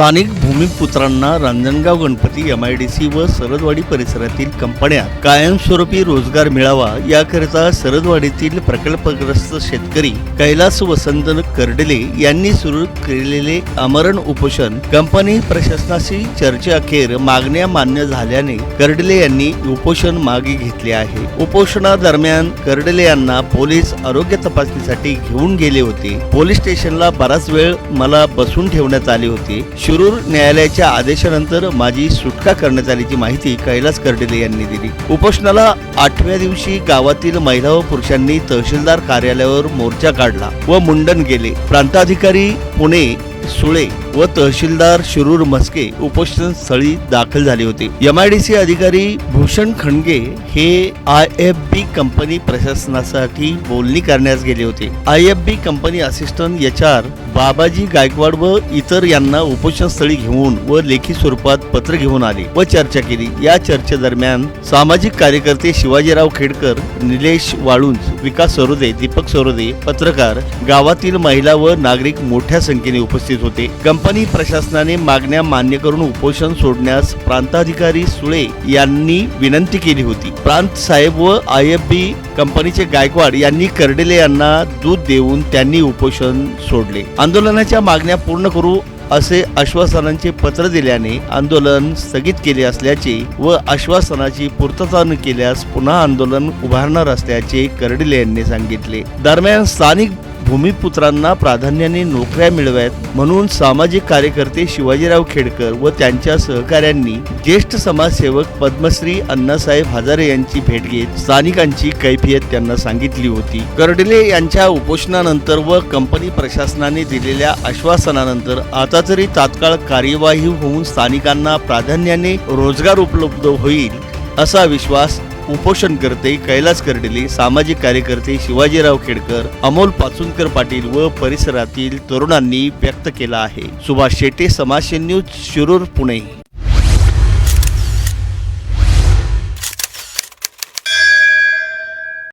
স্থানিক स्थानिक पुत्रांना Ranjangaon Ganpati M I D C व सरदवाडी परिसरातील कंपन्या कायमस्वरूपी रोजगार मिळावा याकरिता सरदवाडीतील प्रकल्पग्रस्त शेतकरी कैलास वसंत कर्डले यांनी सुरू केलेले आमरण उपोषण कंपनी प्रशासनाशी चर्चेअखेर मागण्या मान्य झाल्याने कर्डले यांनी उपोषण मागे घेतले आहे. उपोषणादरम्यान कर्डले यांना पोलीस आरोग्य तपासणीसाठी घेऊन गेले होते. पोलीस स्टेशनला बराच वेळ मला बसून ठेवण्यात आले होते. शिरूर न्यायालयाच्या आदेशानंतर माझी सुटका करण्यात आल्याची माहिती कैलास कर्डिले यांनी दिली. उपोषणाला आठव्या दिवशी गावातील महिला व पुरुषांनी तहसीलदार कार्यालयावर मोर्चा काढला व मुंडन गेले प्रांताधिकारी पुणे सुळे व तहसीलदार शिरूर मस्के उपोषण स्थळी दाखल झाले होते. एमआयडीसी अधिकारी भूषण खणगे हे आय एफ बी कंपनी प्रशासनासाठी बोलणी करण्यास गेले होते. I F B company assistant H R Babaji Gaikwad व इतर यांना उपोषण स्थळी घेऊन व लेखी स्वरूपात पत्र घेऊन आले व चर्चा केली. या चर्चेदरम्यान सामाजिक कार्यकर्ते शिवाजीराव खेडकर निलेश वाळुंज विकास सरोदे दीपक सरोदे पत्रकार गावातील महिला व नागरिक मोठ्या संख्येने उपस्थित होते. कंपनी प्रशासनाने मागण्या मान्य करून उपोषण सोडण्यास प्रांताधिकारी सुळे यांनी विनंती केली होती. प्रांत साहेब व आय एफ बी कंपनीचे गायकवाड यांनी कर्डिले यांना दूध देऊन त्यांनी उपोषण सोडले. आंदोलनाच्या मागण्या पूर्ण करू असे आश्वासनांचे पत्र दिल्याने आंदोलन स्थगित केले असल्याचे व आश्वासनाची पूर्तता न केल्यास पुन्हा आंदोलन उभारणार असल्याचे कर्डिले यांनी सांगितले. दरम्यान स्थानिक भूमिपुत्रांना प्राधान्याने नोकऱ्या मिळव्यात म्हणून सामाजिक कार्यकर्ते शिवाजीराव खेडकर व त्यांच्या सहकाऱ्यांनी ज्येष्ठ समाजसेवक पद्मश्री अण्णासाहेब हजारे यांची भेट घेत स्थानिकांची कैफियत त्यांना सांगितली होती. कर्डिले यांच्या उपोषणानंतर व कंपनी प्रशासनाने दिलेल्या आश्वासनानंतर आता तरी तात्काळ कार्यवाही होऊन स्थानिकांना प्राधान्याने रोजगार उपलब्ध होईल असा विश्वास उपोषणकर्ते कैलास कर्डिले सामाजिक कार्यकर्ते शिवाजीराव खेडकर अमोल पाचुनकर पाटील व परिसरातील तरुणांनी व्यक्त केला आहे. सुभाष शेटे समाजशील न्यूज शिरूर पुणे.